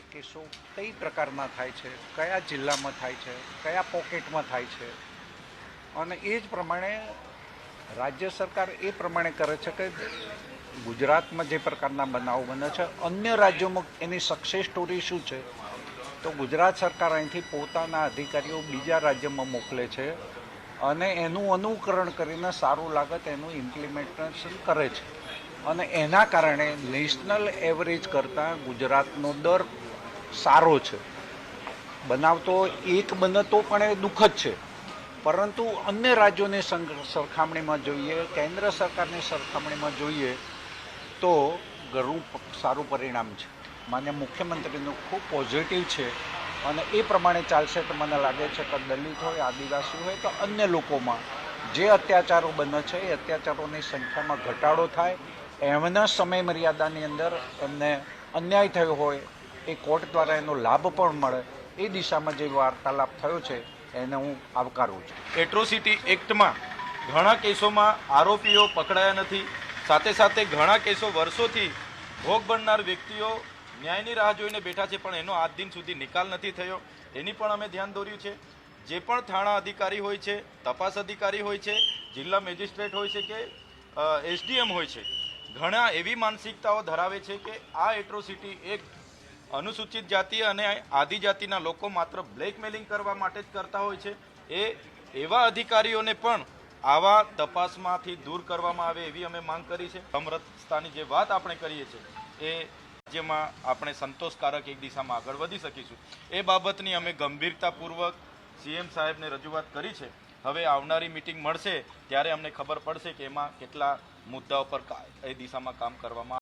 એ કેસો કઈ પ્રકારના થાય છે, કયા જિલ્લામાં થાય છે, કયા પોકેટમાં થાય છે? અને એ જ પ્રમાણે રાજ્ય સરકાર એ પ્રમાણે કરે છે કે ગુજરાતમાં જે પ્રકારના બનાવો બને છે, અન્ય રાજ્યોમાં એની સક્સેસ સ્ટોરી શું છે? તો ગુજરાત સરકાર અહીંથી પોતાના અધિકારીઓ બીજા રાજ્યમાં મોકલે છે અને એનું અનુકરણ કરીને સારું લાગત એનું ઇમ્પ્લિમેન્ટેશન કરે છે. અને એના કારણે નેશનલ એવરેજ કરતાં ગુજરાતનો દર સારો છે. બનાવતો એક બને તો પણ એ દુઃખદ છે. પરંતુ અન્ય રાજ્યોની સરખામણીમાં જોઈએ, કેન્દ્ર સરકારની સરખામણીમાં જોઈએ, તો ઘણું સારું પરિણામ છે. માન્ય મુખ્યમંત્રીનું ખૂબ પોઝિટિવ છે અને એ પ્રમાણે ચાલશે તો મને લાગે છે કે દલિત હોય, આદિવાસી હોય કે અન્ય લોકોમાં જે અત્યાચારો બને છે, એ અત્યાચારોની સંખ્યામાં ઘટાડો થાય. એમના સમય મર્યાદાની અંદર એમને અન્યાય થયો હોય એ કોર્ટ દ્વારા એનો લાભ પણ મળે. એ દિશામાં જે વાર્તાલાપ થયો છે, એને હું આવકારું છું. એટ્રોસિટી એક્ટમાં ઘણા કેસોમાં આરોપીઓ પકડાયા નથી. સાથે સાથે ઘણા કેસો વર્ષોથી ભોગ બનનાર વ્યક્તિઓ ન્યાયની રાહ જોઈને બેઠા છે, પણ એનો આજ દિન સુધી નિકાલ નથી થયો. એની પણ અમે ધ્યાન દોર્યું છે. જે પણ થાણા અધિકારી હોય છે, તપાસ અધિકારી હોય છે, જિલ્લા મેજિસ્ટ્રેટ હોય છે કે એસડીએમ હોય છે, ઘણા એવી માનસિકતાઓ ધરાવે છે કે આ એટ્રોસિટી એક અનુસૂચિત જાતિ અને આદિજાતિના લોકો માત્ર બ્લેકમેલિંગ કરવા માટે જ કરતા હોય છે. એ એવા અધિકારીઓને પણ આવા તપાસમાંથી દૂર કરવામાં આવે એવી અમે માંગ કરી છે. સમરસતાની જે વાત આપણે કરીએ છીએ, એ જેમાં આપણે સંતોષકારક એક દિશામાં આગળ વધી શકીશું. એ બાબતની અમે ગંભીરતાપૂર્વક સીએમ સાહેબને રજૂઆત કરી છે. હવે આવનારી મિટિંગ મળશે ત્યારે અમને ખબર પડશે કે એમાં કેટલા મુદ્દાઓ પર એ દિશામાં કામ કરવામાં